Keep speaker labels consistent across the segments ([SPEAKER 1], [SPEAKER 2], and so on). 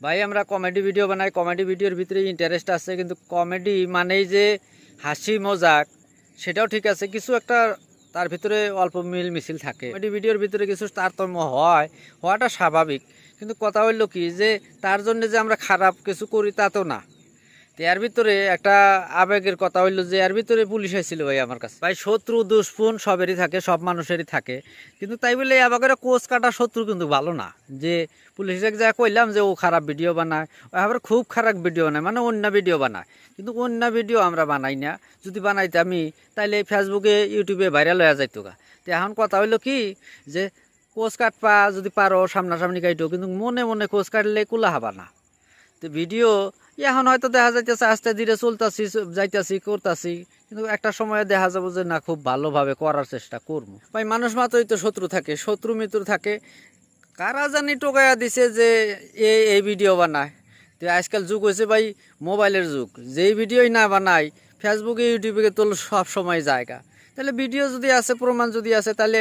[SPEAKER 1] ভাই, আমরা comedy video বানাই। কমেডি ভিডিওর ভিতরে ইন্টারেস্ট আছে, কিন্তু কমেডি মানেই যে হাসি, মজাক, সেটাও ঠিক আছে। কিছু একটা তার ভিতরে অল্প মিল মিছিল থাকে। কমেডি ভিডিওর ভিতরে কিছু তারতম্য হয়, হওয়াটা স্বাভাবিক। কিন্তু কথা হইল কি, যে তার জন্য যে আমরা খারাপ কিছু করি, তা তো না। তো এর ভিতরে একটা আবেগের কথা হইল যে, এর ভিতরে পুলিশ আসছিল ভাই আমার কাছে। ভাই, শত্রু দুষ্পুন সবেরই থাকে, সব মানুষেরই থাকে। কিন্তু তাই বলে আবার কোচ কাটা শত্রু কিন্তু ভালো না। যে পুলিশে যা কইলাম যে, ও খারাপ ভিডিও বানায় আবার খুব খারাপ ভিডিও বানায় মানে অন্য ভিডিও বানায়। কিন্তু অন্য ভিডিও আমরা বানাই না। যদি বানাইতে আমি, তাইলে ফেসবুকে ইউটিউবে ভাইরাল হয়ে যাইতো গা। তো এখন কথা হইল কি, যে কোচ কাটপা যদি পারো, সামনাসামনি কাইটো, কিন্তু মনে মনে কোচ কাটলে কুলা হবা না। তো ভিডিও এখন হয়তো দেখা যাইতেছে আস্তে ধীরে চলতাছি, যাইতাছি, করতাছি, কিন্তু একটা সময়ে দেখা যাব যে না, খুব ভালোভাবে করার চেষ্টা করব। ভাই, মানুষ মাত্রই তো শত্রু থাকে, শত্রু মিত্র থাকে। কারা জানি টোকাইয়া দিছে যে এই এই ভিডিও বানায়। তো আজকাল যুগ হয়েছে ভাই, মোবাইলের যুগ। যেই ভিডিওই না বানায় ফেসবুকে ইউটিউবে তো সব সময় জায়গা। তাহলে ভিডিও যদি আছে, প্রমাণ যদি আছে, তাহলে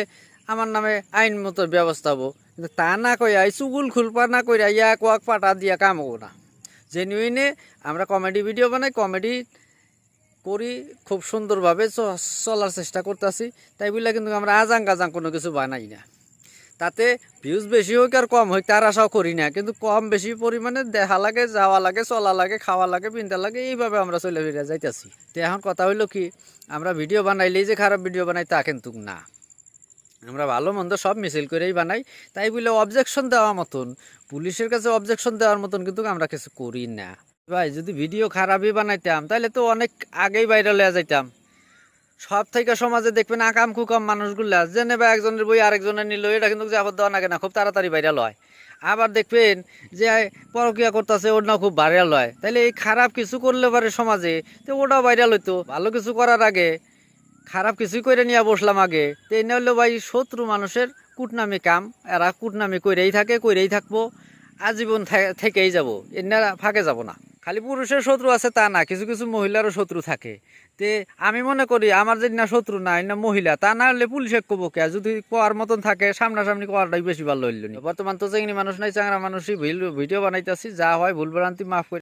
[SPEAKER 1] আমার নামে আইন মতো ব্যবস্থা হব। কিন্তু তা না কইয়া চুগুল খুলপা না কইরা ইয়া কোয়াক পাটা দিয়া কাম না। জেনুইনে আমরা কমেডি ভিডিও বানাই কমেডি করি, খুব সুন্দরভাবে চলার চেষ্টা করতেছি। তাই বলে কিন্তু আমরা আজাং গাজাং কোনো কিছু বানাই না। তাতে ভিউজ বেশি হোক আর কম হোক, তার আশাও করি না। কিন্তু কম বেশি পরিমাণে দেখা লাগে, যাওয়া লাগে, চলা লাগে, খাওয়া লাগে, পিনতে লাগে, এইভাবে আমরা চলে ফিরে যাইতেছি। তো এখন কথা হইল কি, আমরা ভিডিও বানাইলেই যে খারাপ ভিডিও বানাই তা কিন্তু না। আমরা ভালো মন্দ সব মিছিল করেই বানাই। তাই বলে অবজেকশন দেওয়া মতন। পুলিশের কাছে অবজেকশন দেওয়ার মতন কিন্তু আমরা কিছু করি না। ভাই, যদি ভিডিও খারাপই বানাইতাম তাহলে তো অনেক আগেই হয়ে যাইতাম। সব থেকে সমাজে দেখবেন আকাম কুকাম মানুষগুলা, জেনে বা একজনের বই আরেকজনের নিল, এটা কিন্তু যাবত দেওয়া নাগে না, খুব তাড়াতাড়ি ভাইরাল হয়। আবার দেখবেন যে পরকিয়া করতেছে ওর না খুব ভাইরাল হয়। তাহলে এই খারাপ কিছু করলে পারে সমাজে, তো ওটাও ভাইরাল হইতো। ভালো কিছু করার আগে খারাপ কিছুই করে নিয়ে বসলাম আগে। তো এই হলো ভাই শত্রু মানুষের কুটনামি কাম। এরা কুটনামি কইরেই থাকে, কইরেই থাকব। আজীবন থেকেই যাব। এনারা ফাঁকে যাব না। খালি পুরুষের শত্রু আছে তা না, কিছু কিছু মহিলারও শত্রু থাকে। তে আমি মনে করি আমার যদি না শত্রু না না মহিলা, তা না হলে পুলিশে কবো কে? যদি কোয়ার মতন থাকে, সামনাসামনি কোয়ারটাই বেশি ভালো হইল বর্তমান তো চেংনি মানুষ নাই, চাংরা মানুষই ভিডিও বানাইতেছি, যা হয় ভুল ভ্রান্তি মাফ করে।